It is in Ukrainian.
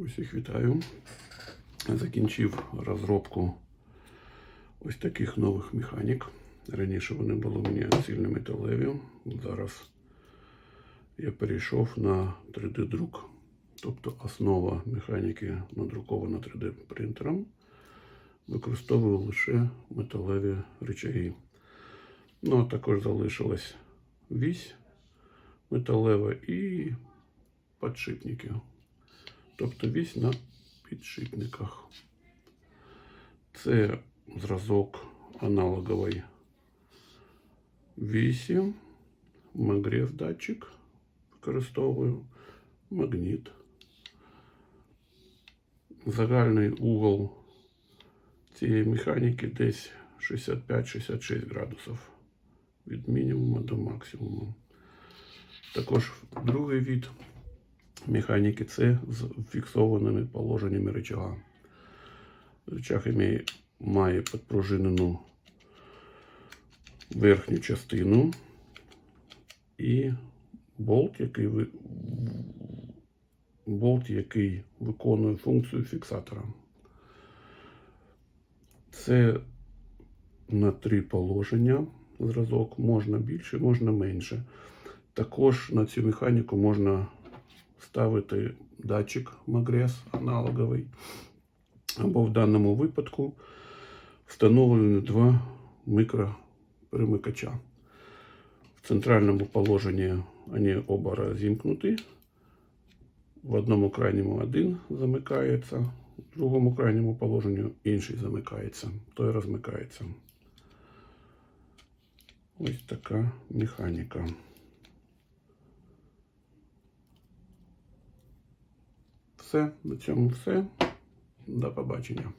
Усіх вітаю. Закінчив розробку ось таких нових механік. Раніше вони були у мене цільно металеві. Зараз я перейшов на 3D-друк. Тобто основа механіки надрукована 3D принтером. Використовую лише металеві речаги. Ну, а також залишилась вісь металева і підшипники. Тобто вісь на підшипниках. Це зразок аналогової вісі, магрев датчик використовую, магніт. Загальний угол цієї механіки десь 65-66 градусів від мінімуму до максимуму. Також другий від механіки це з фіксованими положеннями рычага. Рычаг має підпружинену верхню частину і болт, який, ви- болт, який виконує функцію фіксатора. Це на три положення зразок, можна більше, можна менше. Також на цю механіку можна ставити датчик Магрес аналоговий. Або в даному випадку встановлені два мікроперемикача. В центральному положенні вони оба розімкнуті. В одному крайньому один замикається, в другому крайньому положенні інший замикається, той розмикається. Ось така механіка. Все, на цьому все. До побачення.